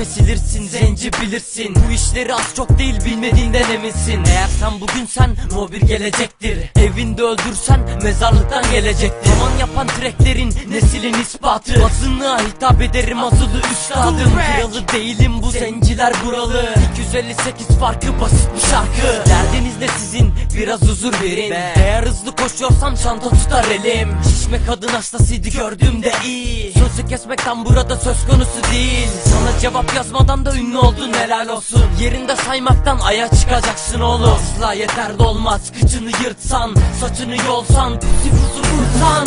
kesilirsin zenci bilirsin. Bu işleri az çok değil bilmediğinden eminsin. Eğer sen bugün sen o bir gelecektir. Evinde öldürsen mezarlıktan gelecektir. Roman yapan treklerin neslin ispatı. Azınlığa hitap ederim azılı üstadım. Kralı değilim bu zenciler buralı. 258 farkı basit bir şarkı biraz huzur verin. Eğer hızlı koşuyorsam çanta tutar elim. Şişme kadın hastasıydı gördüğümde iyi. Sözü kesmekten burada söz konusu değil. Sana cevap yazmadan da ünlü oldun helal olsun. Yerinde saymaktan aya çıkacaksın oğlum. Asla yeterli olmaz kıçını yırtsan Saçını yolsan pusu vursan